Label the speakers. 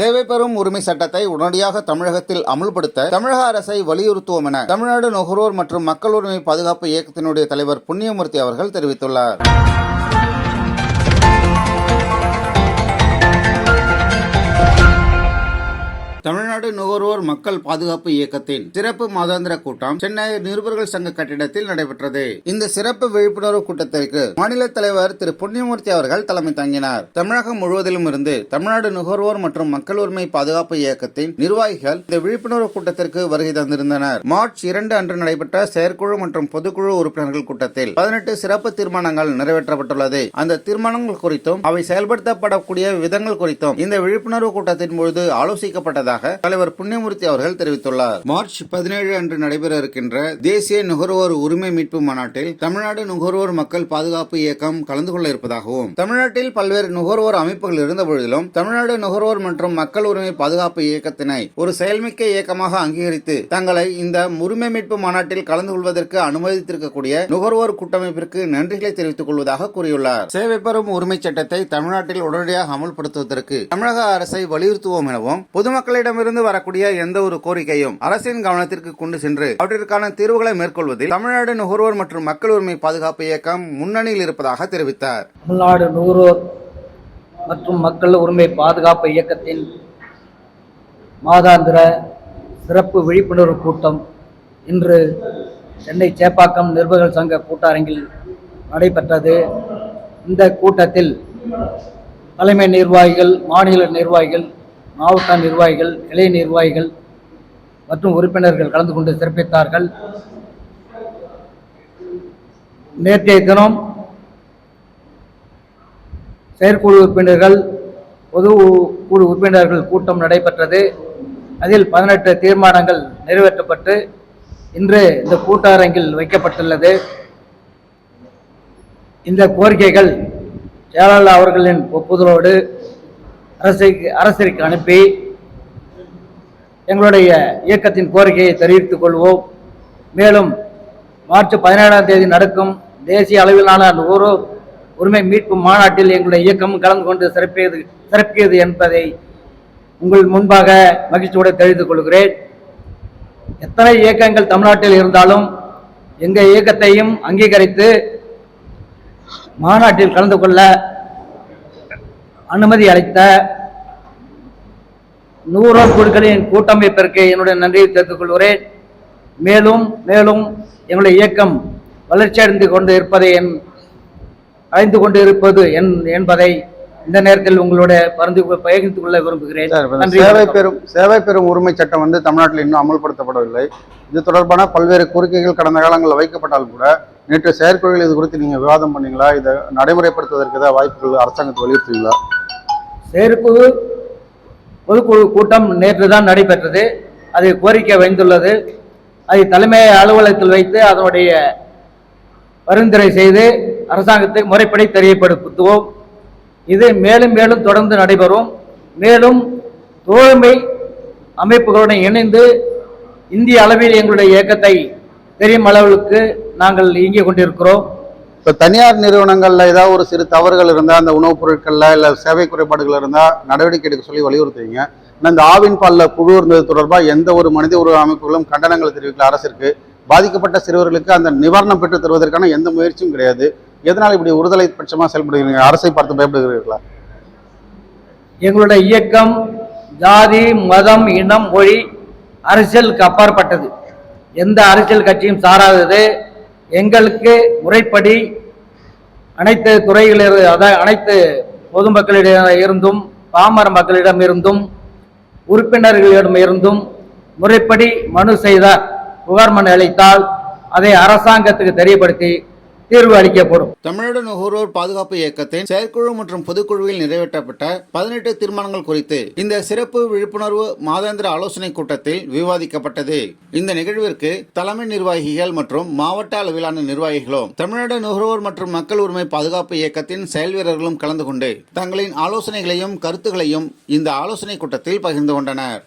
Speaker 1: சேவை பெறும் உரிமை சட்டத்தை உடனடியாக தமிழகத்தில் அமல்படுத்த தமிழக அரசை வலியுறுத்துவோம் என தமிழ்நாடு நுகர்வோர் மற்றும் மக்கள் உரிமை பாதுகாப்பு இயக்கத்தினுடைய தலைவர் புண்ணியமூர்த்தி அவர்கள் தெரிவித்துள்ளார். நுகர்வோர் மக்கள் பாதுகாப்பு இயக்கத்தின் சிறப்பு மாதாந்திர கூட்டம் சென்னை நிருபர்கள் சங்க கட்டிடத்தில் நடைபெற்றது. இந்த சிறப்பு விழிப்புணர்வு கூட்டத்திற்கு மாநில தலைவர் திரு புண்ணியமூர்த்தி அவர்கள் தலைமை தாங்கினார். தமிழகம் முழுவதிலும் இருந்து தமிழ்நாடு நுகர்வோர் மற்றும் மக்கள் உரிமை பாதுகாப்பு இயக்கத்தின் நிர்வாகிகள் இந்த விழிப்புணர்வு கூட்டத்திற்கு வருகை தந்திருந்தனர். மார்ச் இரண்டு அன்று நடைபெற்ற செயற்குழு மற்றும் பொதுக்குழு உறுப்பினர்கள் கூட்டத்தில் பதினெட்டு சிறப்பு தீர்மானங்கள் நிறைவேற்றப்பட்டுள்ளது. அந்த தீர்மானங்கள் குறித்தும் அவை செயல்படுத்தப்படக்கூடிய விதங்கள் குறித்தும் இந்த விழிப்புணர்வு கூட்டத்தின் பொழுது ஆலோசிக்கப்பட்டதாக தலைவர் புண்ணியமூர்த்தி அவர்கள் தெரிவித்துள்ளார். மார்ச் பதினேழு அன்று நடைபெற இருக்கின்ற தேசிய நுகர்வோர் உரிமை மீட்பு மாநாட்டில் தமிழ்நாடு நுகர்வோர் மக்கள் பாதுகாப்பு இயக்கம் கலந்து கொள்ள இருப்பதாகவும் தமிழ்நாட்டில் பல்வேறு நுகர்வோர் அமைப்புகள் இருந்த பொழுதிலும் தமிழ்நாடு நுகர்வோர் மற்றும் மக்கள் உரிமை பாதுகாப்பு இயக்கத்தினை ஒரு செயல்மிக்க இயக்கமாக அங்கீகரித்து தங்களை இந்த உரிமை மீட்பு மாநாட்டில் கலந்து கொள்வதற்கு அனுமதித்திருக்கக்கூடிய நுகர்வோர் கூட்டமைப்பிற்கு நன்றிகளை தெரிவித்துக் கொள்வதாக கூறியுள்ளார். சேவை பெறும் உரிமை சட்டத்தை தமிழ்நாட்டில் உடனடியாக அமல்படுத்துவதற்கு தமிழக அரசை வலியுறுத்துவோம் எனவும் பொதுமக்களிடமிருந்து வரக்கூடிய எந்த ஒரு கோரிக்கையும் அரசின் கவனத்திற்கு கொண்டு சென்று அவற்றிற்கான தீர்வுகளை மேற்கொள்வதில் தமிழ்நாடு நுகர்வோர் மற்றும் மக்கள் உரிமை பாதுகாப்பு இயக்கம் முன்னணியில் இருப்பதாக தெரிவித்தார்.
Speaker 2: தமிழ்நாடு நுகர்வோர் மற்றும் மக்கள் உரிமை பாதுகாப்பு இயக்கத்தின் மாதாந்திர சிறப்பு விழிப்புணர்வு கூட்டம் இன்று சென்னை சேப்பாக்கம் நிர்வாகிகள் சங்க கூட்டரங்கில் நடைபெற்றது. இந்த கூட்டத்தில் தலைமை நிர்வாகிகள் மாநில நிர்வாகிகள் மாவட்ட நிர்வாகிகள் கிளை நிர்வாகிகள் மற்றும் உறுப்பினர்கள் கலந்து கொண்டு சிறப்பித்தார்கள். நேற்றைய தினம் செயற்குழு உறுப்பினர்கள் பொது குழு உறுப்பினர்கள் கூட்டம் நடைபெற்றது. அதில் பதினெட்டு தீர்மானங்கள் நிறைவேற்றப்பட்டு இன்று இந்த கூட்டரங்கில் வைக்கப்பட்டுள்ளது. இந்த கோரிக்கைகள் ஜெயலலிதா அவர்களின் ஒப்புதலோடு அரசுக்கு அரசிற்கு அனுப்பி எங்களுடைய இயக்கத்தின் கோரிக்கையை தெரிவித்துக் கொள்வோம். மேலும் மார்ச் பதினேழாம் தேதி நடக்கும் தேசிய அளவிலான நுகர்வோர் உரிமை மீட்பு மாநாட்டில் எங்களுடைய இயக்கம் கலந்து கொண்டு சிறப்பியது சிறப்பியது என்பதை உங்கள் முன்பாக மகிழ்ச்சியோடு தெரிவித்துக் கொள்கிறேன். எத்தனை இயக்கங்கள் தமிழ்நாட்டில் இருந்தாலும் எங்கள் இயக்கத்தையும் அங்கீகரித்து மாநாட்டில் கலந்து கொள்ள அனுமதி அளித்த நூறோர் குழுக்களின் கூட்டமைப்பிற்கு என்னுடைய நன்றியை தெரிவித்துக் கொள்கிறேன். மேலும் மேலும் எங்களுடைய இயக்கம் வளர்ச்சியடைந்து கொண்டு இருப்பதை என் அடைந்து கொண்டு இருப்பது என் என்பதை இந்த நேரத்தில் உங்களோட பகிர்ந்து கொ- பகிர்ந்து கொள்ள விரும்புகிறேன்.
Speaker 3: சேவை. பெறும் சேவை பெறும் உரிமை சட்டம் வந்து தமிழ்நாட்டில் இன்னும் அமல்படுத்தப்படவில்லை. இது தொடர்பான பல்வேறு கோரிக்கைகள் கடந்த காலங்களில் வைக்கப்பட்டாலும் கூட நேற்று செயற்குழுவில் இது குறித்து நீங்க விவாதம் பண்ணீங்களா? இதை நடைமுறைப்படுத்துவதற்கு ஏதாவது வாய்ப்புகள் அரசாங்கத்தை வலியுறுத்துவீங்களா?
Speaker 2: செயற்குழு பொதுக்குழு கூட்டம் நேற்று தான் நடைபெற்றது. அது கோரிக்கை வைத்துள்ளது. அதை தலைமை அலுவலகத்தில் வைத்து அதனுடைய பரிந்துரை செய்து அரசாங்கத்தை முறைப்படி தெரியப்படுத்துவோம். இது மேலும் மேலும் தொடர்ந்து நடைபெறும். மேலும் தோழமை அமைப்புகளுடன் இணைந்து இந்திய அளவில் எங்களுடைய இயக்கத்தை தெரியும் அளவுக்கு நாங்கள் இயங்கிக் கொண்டிருக்கிறோம்.
Speaker 3: இப்போ தனியார் நிறுவனங்களில் ஏதாவது ஒரு சிறு தவறுகள் இருந்தால் அந்த உணவுப் பொருட்களில் இல்லை சேவை குறைபாடுகள் இருந்தால் நடவடிக்கை எடுக்க சொல்லி வலியுறுத்துவீங்க ஆனா இந்த ஆவின் பாலில் புழு இருந்தது தொடர்பாக எந்த ஒரு மனித உறவு அமைப்புகளும் கண்டனங்களை தெரிவிக்கல. அரசிற்கு பாதிக்கப்பட்ட சிறுவர்களுக்கு அந்த நிவாரணம் பெற்று தருவதற்கான எந்த முயற்சியும் கிடையாது. எதனால் இப்படி ஒருதலை பட்சமாக செயல்படுகிறீங்க? அரசை பார்த்து பயப்படுகிறீர்களா?
Speaker 2: எங்களுடைய இயக்கம் ஜாதி மதம் இனம் மொழி அரசியலுக்கு அப்பாற்பட்டது. எந்த அரசியல் கட்சியும் சாராதது. எங்களுக்கு முறைப்படி அனைத்து துறைகளில் அதாவது அனைத்து பொதுமக்களிடம் இருந்தும் பாமர மக்களிடம் இருந்தும் உறுப்பினர்களிடம் இருந்தும் முறைப்படி மனு செய்தார் புகார் மனு அளித்தால் அதை அரசாங்கத்துக்கு தெரியப்படுத்தி தீர்வு அளிக்கப்படும்.
Speaker 1: தமிழ்நாடு நுகர்வோர் பாதுகாப்பு இயக்கத்தின் செயற்குழு மற்றும் பொதுக்குழுவில் நிறைவேற்றப்பட்ட பதினெட்டு தீர்மானங்கள் குறித்து இந்த சிறப்பு விழிப்புணர்வு மாதாந்திர ஆலோசனை கூட்டத்தில் விவாதிக்கப்பட்டது. இந்த நிகழ்விற்கு தலைமை நிர்வாகிகள் மற்றும் மாவட்ட அளவிலான நிர்வாகிகளும் தமிழ்நாடு நுகர்வோர் மற்றும் மக்கள் உரிமை பாதுகாப்பு இயக்கத்தின் செயல் வீரர்களும் கலந்து கொண்டு தங்களின் ஆலோசனைகளையும் கருத்துகளையும் இந்த ஆலோசனை கூட்டத்தில் பகிர்ந்து கொண்டனர்.